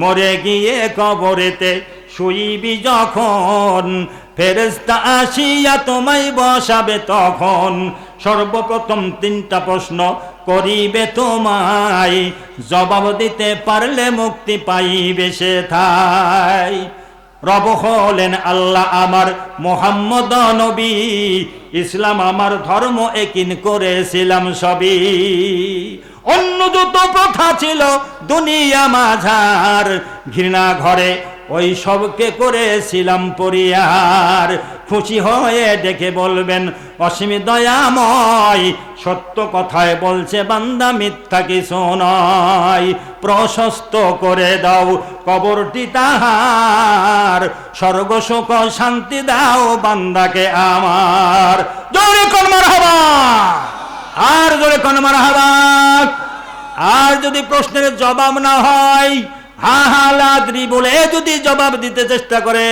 মরে গিয়ে কবরেতে শুইবি যখন ফেরেস্তা আসিয়া তোমায় বসাবে তখন। সর্বপ্রথম তিনটা প্রশ্ন করিবে তোমায়, জবাব দিতে পারলে মুক্তি পাইবে সে থাই রব হলেন আল্লাহ আমার মোহাম্মদ নবী। ইসলাম আমার ধর্ম একিন করেছিলাম সবই। অন্য যত প্রথা ছিল দুনিয়া মাঝার, ঘৃণা ঘরে ওই সবকে করেছিলাম পরিয়ার খুশি হয়ে ডেকে বলবেন, অসীম দয়াময়, সত্য কথায় বলছে বান্দা, মিথ্যা কিছু নয়। প্রশস্ত করে দাও কবরটি তাহার। স্বর্গ, সুখ, শান্তি দাও বান্দাকে আমার। জোরে কনমার হবা আর জোরে কনমার হবা আর যদি প্রশ্নের জবাব না হয় হা হা লাদ্রি বলে যদি জবাব দিতে চেষ্টা করে,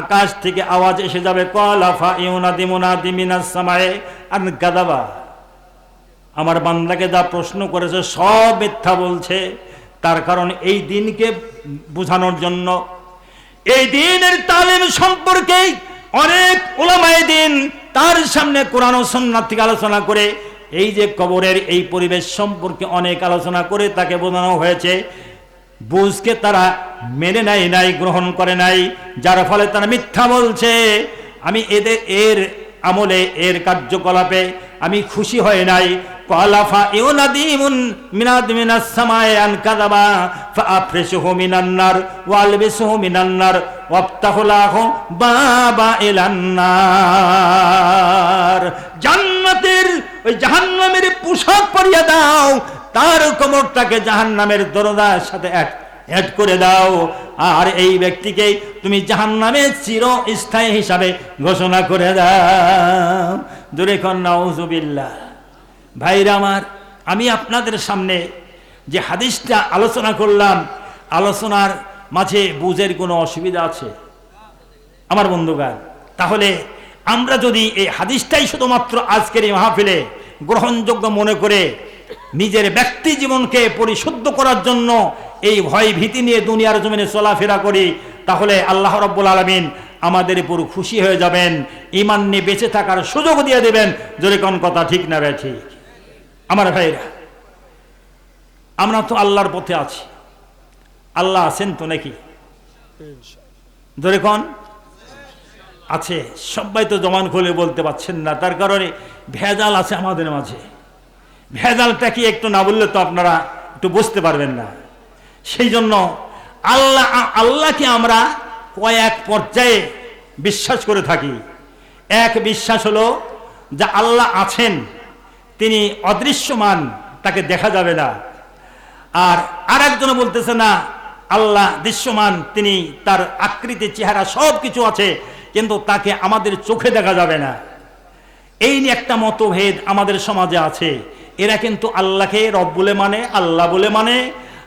আকাশ থেকে আওয়াজ এসে যাবে কলাফা ইউনাদি মুনাদি মিনাস সামায়ে আন গাদাবা। আমার বান্দাকে যা প্রশ্ন করেছে, সব মিথ্যা বলছে। তার কারণ এই দিনকে বোঝানোর জন্য। এই দিনের তালিম সম্পর্কে অনেক ওলামায় দিন তার সামনে কোরআন ও সন্ন্যাত থেকে আলোচনা করে, এই যে কবরের এই পরিবেশ সম্পর্কে অনেক আলোচনা করে তাকে বোঝানো হয়েছে। বুঝকে তারা মেনে নেয় নাই, গ্রহণ করে নাই। যার ফলে তারা মিথ্যা বলছে, আমি এদের, এর আমলে, এর কার্যকলাপে আমি খুশি হয়ে নাই। কলাফা ইউনাদিমুন মিনাদ মিনাস সামায়ে আন কাযাবা, ফাআফরিশুহু মিনান নার, ওয়ালবিসুহু মিনান নার, ওয়াফতাহু লাহু বাবা ইলান নার। জান্নাতের, ওই জাহান্নামের পোশাক পরিয়ে দাও। তার কোমরটাকে জাহান্নামের দরজার সাথে এক অ্যাড করে দাও। আর এই ব্যক্তিকে তুমি জাহান্নামের চির স্থায়ী হিসাবে ঘোষণা করে দাও। দূরে কন্যা ভাইরা আমার, আমি আপনাদের সামনে যে হাদিসটা আলোচনা করলাম, আলোচনার মাঝে বুঝের কোনো অসুবিধা আছে? আমার বন্ধুগান তাহলে আমরা যদি এই হাদিসটাই শুধুমাত্র আজকের এই মাহফিলে গ্রহণযোগ্য মনে করে নিজের ব্যক্তি জীবনকে পরিশুদ্ধ করার জন্য এই ভয় ভীতি নিয়ে দুনিয়ার জমিনে চলাফেরা করি, তাহলে আল্লাহ রব্বুল আলমিন আমাদের উপর খুশি হয়ে যাবেন ইমান নিয়ে বেঁচে থাকার সুযোগ দিয়ে দেবেন। যদি কোন কথা ঠিক না বে ঠিক? আমার ভাইরা, আমরা তো আল্লাহর পথে আছি। আল্লাহ আছেন তো নাকি? ধরে কন? আছে, সবাই তো জমান খুলে বলতে পারছেন না, তার কারণে ভেজাল আছে আমাদের মাঝে। ভেজালটা কি একটু না বললে তো আপনারা একটু বুঝতে পারবেন না। সেই জন্য আল্লাহ, আল্লাহকে আমরা কয়েক পর্যায়ে বিশ্বাস করে থাকি। এক বিশ্বাস হলো যে আল্লাহ আছেন, তিনি অদৃশ্যমান, তাকে দেখা যাবে না। আর আর একজন বলতেছে না, আল্লাহ দৃশ্যমান, তিনি তার আকৃতি, চেহারা সব কিছু আছে, কিন্তু তাকে আমাদের চোখে দেখা যাবে না। এই নিয়ে একটা মতভেদ আমাদের সমাজে আছে। এরা কিন্তু আল্লাহকে রব বলে মানে আল্লাহ বলে মানে।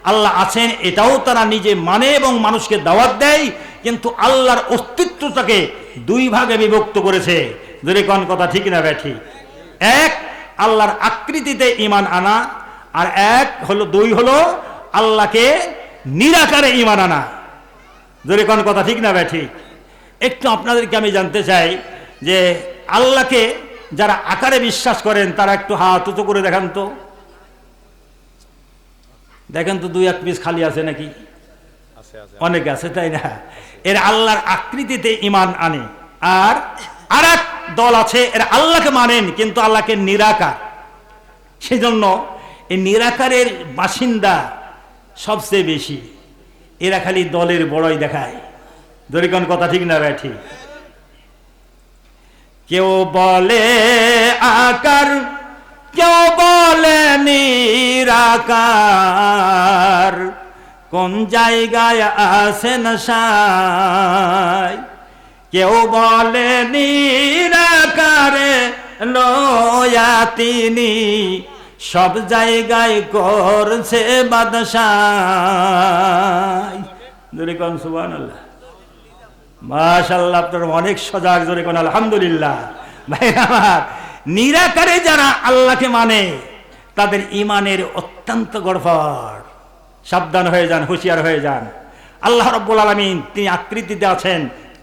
আল্লাহ আছেন, এটাও তারা নিজে মানে এবং মানুষকে দাওয়াত দেয়, কিন্তু আল্লাহর অস্তিত্বটাকে দুই ভাগে বিভক্ত করেছে। যদি কোন কথা ঠিক না ব্যাঠি এক, আল্লাহর আকৃতিতে ইমান আনা, আর এক হলো, দুই হলো, আল্লাহকে নিরাকারে ইমান আনা। যদি কোন কথা ঠিক না ব্যাঠি একটু আপনাদেরকে আমি জানতে চাই যে আল্লাহকে যারা আকারে বিশ্বাস করেন তারা একটু হাত উঁচু করে দেখান তো। দেখেন তো দুই এক পিস খালি আছে নাকি? অনেক আছে তাই না? এর আল্লাহর আকৃতিতে ইমান আনে। আর আর এক দল আছে এর আল্লাহকে মানেন কিন্তু আল্লাহকে নিরাকার। সেই জন্য এই নিরাকারের বাসিন্দা সবচেয়ে বেশি। এরা খালি দলের বড়ই দেখায়। দরিকন কথা ঠিক না ভাই? ঠিক। কেউ বলে আকার, কেউ বলে নিরাকার। কোন জায়গায় আসেন সাই কেউ বলে নিরাকারে লয়া তিনি। সব জায়গায় করছে কোন সুবান আল্লাহ মাশাল্লাহ আপনার অনেক সজাগ জোরে কোন আলহামদুলিল্লাহ। ভাই আমার, নিরাকারে যারা আল্লাহকে মানে তাদের ইমানের অত্যন্ত গড়ফড়। সাবধান হয়ে যান, হুঁশিয়ার হয়ে যান। আল্লাহ রব্বুল আলমিন তিনি আকৃতিতে আছেন,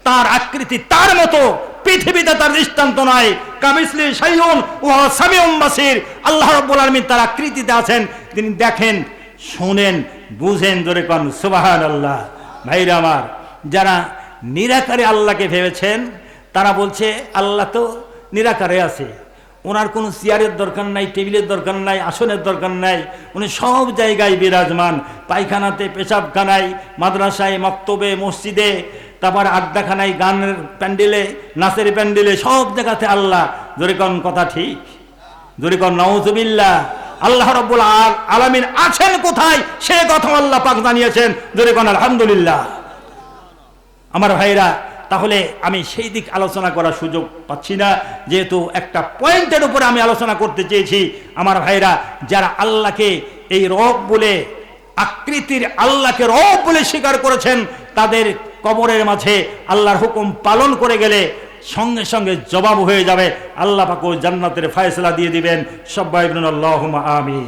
তার আকৃতি তার মতো, পৃথিবীতে তার দৃষ্টান্ত নয় কামিসলি সাইয়ুন ও সামিউম বাসির। আল্লাহ রব্বুল আলমিন তার আকৃতিতে আছেন, তিনি দেখেন, শোনেন, বুঝেন জোরে কন আল্লাহ ভাইরা আমার, যারা নিরাকারে আল্লাহকে ভেবেছেন, তারা বলছে, আল্লাহ তো নিরাকারে আছে। ওনার কোনো চেয়ারের দরকার নাই, টেবিলের দরকার নাই, আসনের দরকার নাই। উনি সব জায়গায় বিরাজমান। পায়খানাতে, পেশাবখানায়, মাদ্রাসায়, মক্তবে, মসজিদে, তারপর আড্ডাখানায়, গানের প্যান্ডেলে, নাচের প্যান্ডেলে, সব জায়গাতে আল্লাহ। জোরে কন কথা ঠিক? জোরে কন নওজবিল্লা আল্লাহ রব্বুল আল- আলামিন আছেন কোথায়? সে কথা আল্লাহ পাক জানিয়েছেন। জোরে কন, আলহামদুলিল্লাহ। আমার ভাইরা, তাহলে আমি সেই দিক আলোচনা করার সুযোগ পাচ্ছি না। যেহেতু একটা পয়েন্টের উপরে আমি আলোচনা করতে চেয়েছি, আমার ভাইরা, যারা আল্লাহকে এই রব বলে, আকৃতির আল্লাহকে রব বলে স্বীকার করেছেন, তাদের কবরের মাঝে আল্লাহর হুকুম পালন করে গেলে সঙ্গে সঙ্গে জবাব হয়ে যাবে। আল্লাহ পাকু জান্নাতের ফায়সলা দিয়ে দিবেন। আল্লাহ আমিন।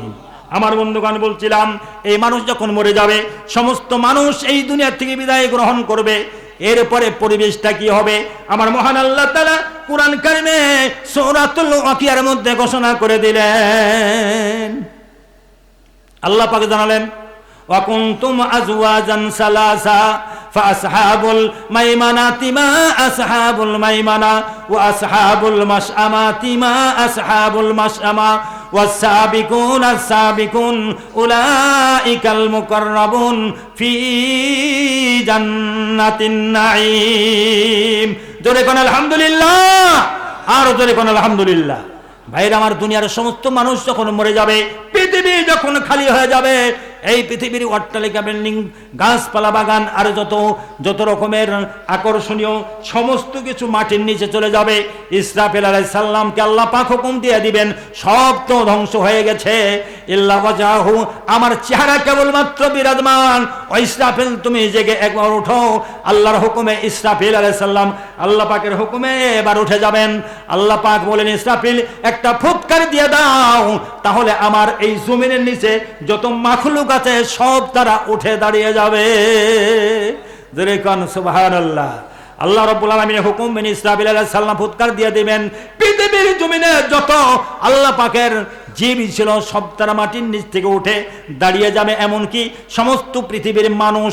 আমার বন্ধুগান বলছিলাম, এই মানুষ যখন মরে যাবে, সমস্ত মানুষ এই দুনিয়া থেকে বিদায় গ্রহণ করবে। এরপরে পরিবেশটা কি হবে আমার মহান আল্লাহ তালা কোরআন কারিমে সৌরাতুল ওয়াকিয়ার মধ্যে ঘোষণা করে দিলেন আল্লাহ পাকে জানালেন وكنتم أزواجا ثلاثا فأصحاب الميمنة ما أصحاب الميمنة وأصحاب المشأمة ما أصحاب المشأمة والسابقون السابقون أولئك المقربون في جنة আলহামদুলিল্লাহ? আর আমার দুনিয়ার সমস্ত মানুষ যখন মরে যাবে পৃথিবী যখন খালি হয়ে যাবে এই পৃথিবীর অট্টালিকা, বিল্ডিং, গাছপালা, বাগান, আর যত যত রকমের আকর্ষণীয় সমস্ত কিছু মাটির নিচে চলে যাবে। ইসরাফিল আলাই সাল্লামকে আল্লাহ পাক হুকুম দিয়ে দিবেন, সব তো ধ্বংস হয়ে গেছে। ইল্লা ওয়াজাহু, আমার চেহারা কেবলমাত্র বিরাজমান। ও ইসরাফিল, তুমি জেগে একবার উঠো। আল্লাহর হুকুমে ইসরাফিল আলাই সাল্লাম আল্লাহ পাকের হুকুমে এবার উঠে যাবেন। আল্লাহ পাক বলেন, ইসরাফিল, একটা ফুৎকার দিয়ে দাও। তাহলে আমার এই জমিনের নিচে যত মাখলুক আছে সব তারা উঠে দাঁড়িয়ে যাবে। আল্লাহ রব্বুল আলমিনের হুকুম, বিন ইসরাফিল আলাইহিস সালাম ফুৎকার দিয়ে দিবেন, পৃথিবীর জমিনে যত আল্লাহ পাকের জীব ছিল সব তারা মাটির নিচ থেকে উঠে দাঁড়িয়ে যাবে। এমনকি সমস্ত পৃথিবীর মানুষ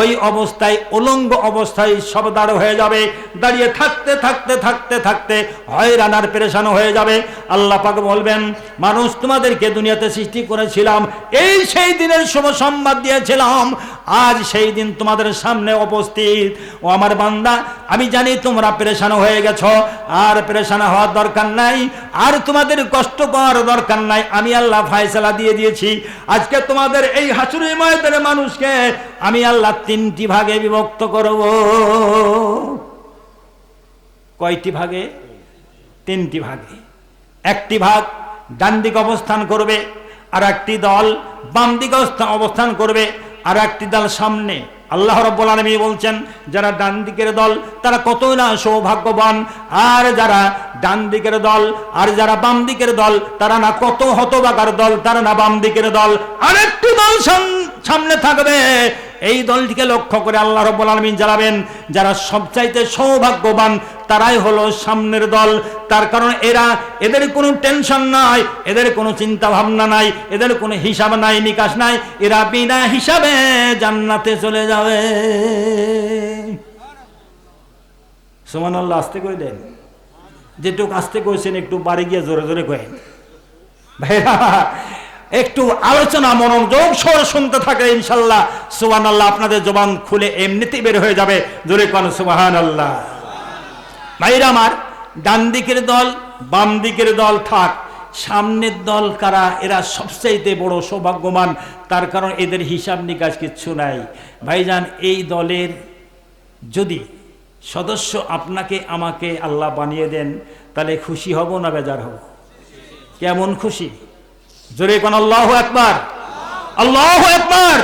ওই অবস্থায় উলঙ্গ অবস্থায় সব দাঁড় হয়ে যাবে। দাঁড়িয়ে থাকতে থাকতে থাকতে থাকতে হয়রানার পেরেশানো হয়ে যাবে। আল্লাহ পাক বলবেন, মানুষ তোমাদেরকে দুনিয়াতে সৃষ্টি করেছিলাম, এই সেই দিনের শুভ সংবাদ দিয়েছিলাম। আজ সেই দিন তোমাদের সামনে উপস্থিত। ও আমার বান্দা, আমি জানি তোমরা পেরেশানো হয়ে গেছো। আর পেরেশানো হওয়ার দরকার নাই, আর তোমাদের কষ্ট পাওয়ার দরকার নাই। আমি আল্লাহ ফায়সালা দিয়ে দিয়েছি। আজকে তোমাদের এই হাসুরি ময়দানের মানুষকে আমি আল্লাহ তিনটি ভাগে বিভক্ত করব। কয়টি ভাগে? তিনটি ভাগে। একটি ভাগ ডান দিকে অবস্থান করবে আর একটি দল বাম দিকে অবস্থা- অবস্থান করবে আর একটি দল সামনে। আল্লাহ রব্বুল আলমী বলছেন, যারা ডান দিকের দল, তারা কতই না সৌভাগ্যবান, আর যারা ডান দিকের দল, আর যারা বাম দিকের দল, তারা না কত হতবাগার দল, তারা না বাম দিকের দল। আরেকটি দল সাম- সামনে থাকবে এই দলটিকে লক্ষ্য করে আল্লাহ রব্বুল আলমিন জানাবেন যারা সবচাইতে সৌভাগ্যবান, তারাই হলো সামনের দল। তার কারণ এরা, এদের কোনো টেনশন নাই, এদের কোনো চিন্তা ভাবনা নাই, এদের কোনো হিসাব নাই, নিকাশ নাই। এরা বিনা হিসাবে জান্নাতে চলে যাবে। সমান আল্লাহ আসতে করে দেন। যেটুক আসতে কইছেন, একটু বাড়ি গিয়ে জোরে জোরে কয়েন ভাইরা একটু আলোচনা, মনোযোগ সর শুনতে থাকে ইনশাল্লাহ সুবান আল্লাহ আপনাদের জবান খুলে এমনিতেই বের হয়ে যাবে। জোরে কোন সুবাহান আল্লাহ ভাইরা আমার, ডান দিকের দল, বাম দিকের দল থাক, সামনের দল কারা, এরা সবচাইতে বড় সৌভাগ্যবান, তার কারণ এদের হিসাব নিকাশ কিচ্ছু নাই। ভাইজান, এই দলের যদি সদস্য আপনাকে, আমাকে আল্লাহ বানিয়ে দেন, তাহলে খুশি হব না বেজার হব? কেমন খুশি? জোরে কোন আল্লাহ একবার আল্লাহ একবার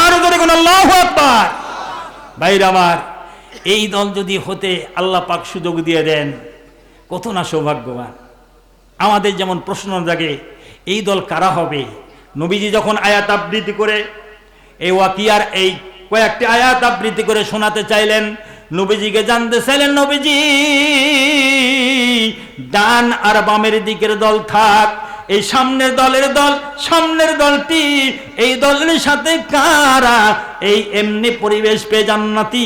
আর জোরে কোন আল্লাহ একবার ভাইরা আমার, এই দল যদি হতে আল্লাহ পাক সুযোগ দিয়ে দেন, কত না সৌভাগ্যবান। আমাদের যেমন প্রশ্ন জাগে, এই দল কারা হবে? নবীজি যখন আয়াত আবৃত্তি করে, এই ওয়াকিয়ার এই কয়েকটি আয়াত আবৃত্তি করে শোনাতে চাইলেন, নবীজিকে জানতে চাইলেন, নবীজি, ডান আর বামের দিকের দল থাক এই সামনের দলের দল, সামনের দলটি, এই দলের সাথে কারা? এই এমনি পরিবেশ পেয়ে জান্নাতি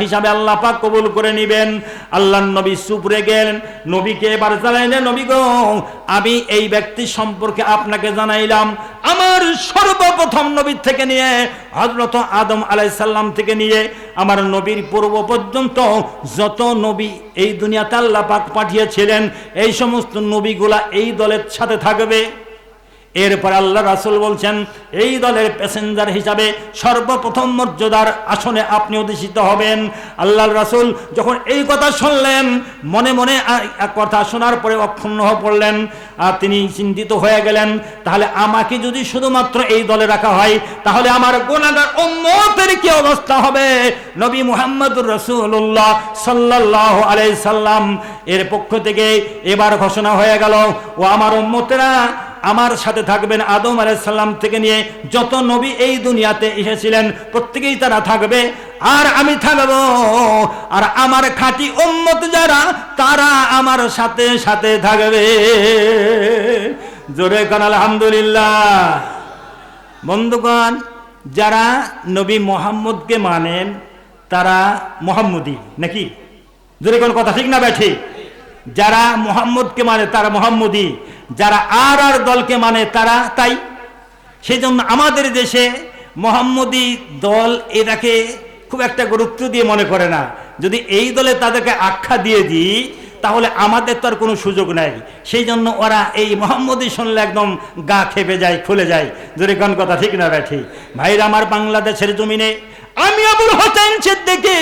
হিসাবে আল্লাহ পাক কবুল করে নিবেন। আল্লাহ নবী সুপরে গেলেন। নবীকে এবার চালাইলেন নবী গো আমি এই ব্যক্তি সম্পর্কে আপনাকে জানাইলাম, আমার সর্বপ্রথম নবীর থেকে নিয়ে হজরত আদম আলাইসাল্লাম থেকে নিয়ে, আমার নবীর পূর্ব পর্যন্ত যত নবী এই দুনিয়াতে আল্লাহ পাক পাঠিয়েছিলেন, এই সমস্ত নবীগুলা এই দলের সাথে থাকবে। এরপর আল্লাহ রাসুল বলছেন, এই দলের প্যাসেঞ্জার হিসাবে সর্বপ্রথম মর্যাদার আসনে আপনি অধিষ্ঠিত হবেন। আল্লাহ রাসুল যখন এই কথা শুনলেন, মনে মনে এক কথা শোনার পরে অক্ষুণ্ণ হয়ে পড়লেন। আর তিনি চিন্তিত হয়ে গেলেন, তাহলে আমাকে যদি শুধুমাত্র এই দলে রাখা হয়, তাহলে আমার গোনাগার উম্মতের কি অবস্থা হবে? নবী মুহাম্মদুর রসুল্লাহ সাল্লাহ আলাই সাল্লাম এর পক্ষ থেকে এবার ঘোষণা হয়ে গেল, ও আমার উম্মতেরা আমার সাথে থাকবেন আদম আলাইসাল্লাম থেকে নিয়ে যত নবী এই দুনিয়াতে এসেছিলেন, প্রত্যেকেই তারা থাকবে। আর আমি থাকব। আর আমার খাঁটি উম্মত যারা, তারা আমার সাথে সাথে থাকবে। জোরে কান, আলহামদুলিল্লাহ। বন্ধুগণ, যারা নবী মোহাম্মদকে মানেন, তারা মোহাম্মদী নাকি? যদি কোন, কথা ঠিক না ব্যাঠি যারা মোহাম্মদকে মানে তারা মোহাম্মদী। যারা আর আর দলকে মানে তারা তাই। সেই জন্য আমাদের দেশে মোহাম্মদী দল এটাকে খুব একটা গুরুত্ব দিয়ে মনে করে না। যদি এই দলে তাদেরকে আখ্যা দিয়ে দিই, তাহলে আমাদের তো আর কোনো সুযোগ নাই। সেই জন্য ওরা এই মোহাম্মদী শুনলে একদম গা খেপে যায়, খুলে যায়। যদি কোন কথা, ঠিক না ব্যাঠি? ভাইরা, আমার বাংলাদেশের জমিনে আমি আবুল হোসেন সিদ্দিকী